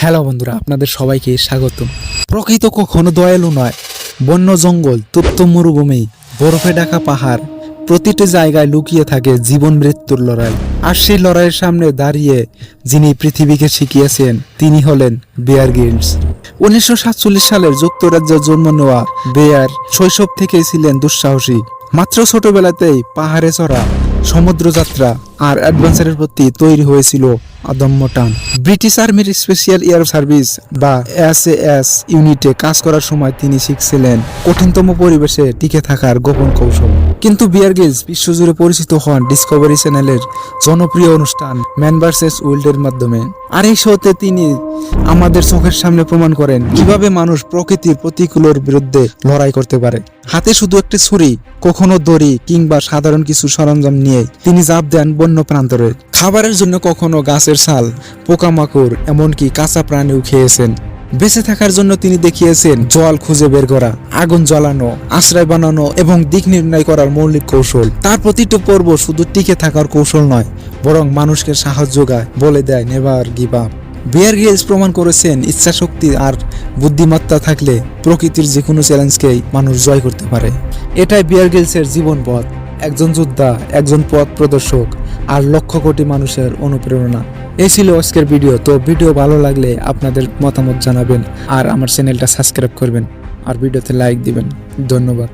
Hello বন্ধুরা, আপনাদের সবাইকে স্বাগতম। প্রকৃত কখনো দয়ালু নয়, বন্য জঙ্গল, তপ্ত মরুভূমি, বরফে ঢাকা পাহাড়, প্রতিটি জায়গায় লুকিয়ে থাকে জীবন মৃত্যুর লড়াই। আর সেই লড়াইয়ের সামনে দাঁড়িয়ে যিনি পৃথিবীকে শিখিয়েছেন, তিনি হলেন বেয়ার গিল্ডস উনিশশো সালের যুক্তরাজ্যে জন্ম নেওয়া বেয়ার শৈশব থেকেই ছিলেন দুঃসাহসী। মাত্র ছোটবেলাতেই পাহাড়ে চড়া সমুদ্রযাত্রা আর অ্যাডভেঞ্চারের প্রতি তৈরি হয়েছিল অদম্য টান। ব্রিটিশ আর্মির স্পেশাল এয়ার সার্ভিস বা এস এস ইউনিটে কাজ করার সময় তিনি শিখছিলেন কঠিনতম পরিবেশে টিকে থাকার গোপন কৌশল। কিন্তু বিয়ার গিলস বিশ্বজুড়ে পরিচিত হন ডিসকভারি চ্যানেলের জনপ্রিয় অনুষ্ঠান ম্যান ভার্সেস উইল্ডের মাধ্যমে। আর এই শোতে তিনি আমাদের চোখের সামনে প্রমাণ করেন কীভাবে মানুষ প্রকৃতির প্রতিকূলের বিরুদ্ধে লড়াই করতে পারে। হাতে শুধু একটি ছুরি, কখনো দড়ি কিংবা সাধারণ কিছু সরঞ্জাম নিয়ে তিনি জাপ দেন বন্য প্রান্তরে। খাবারের জন্য কখনো গাছের ছাল, পোকামাকড়, এমনকি কাঁচা প্রাণীও খেয়েছেন। বেঁচে থাকার জন্য তিনি দেখিয়েছেন জল খুঁজে বের করা, আগুন জ্বালানো, আশ্রয় বানানো এবং দিক নির্ণয় করার মৌলিক কৌশল। তার প্রতিটি পর্ব শুধু টিকে থাকার কৌশল নয়, বরং মানুষকে সাহস যোগায় বলে দেয় never give up. Bear Grylls প্রমাণ করেছেন ইচ্ছাশক্তি আর বুদ্ধিমত্তা থাকলে প্রকৃতির যে কোনো চ্যালেঞ্জকেই মানুষ জয় করতে পারে। এটাই বিয়ার গিলসের জীবন পথ। একজন যোদ্ধা, একজন পথ প্রদর্শক আর লক্ষ কোটি মানুষের অনুপ্রেরণা। এই ছিল আজকের ভিডিও, তো ভিডিও ভালো লাগলে আপনাদের মতামত জানাবেন আর আমার চ্যানেলটা সাবস্ক্রাইব করবেন আর ভিডিওতে লাইক দিবেন। ধন্যবাদ।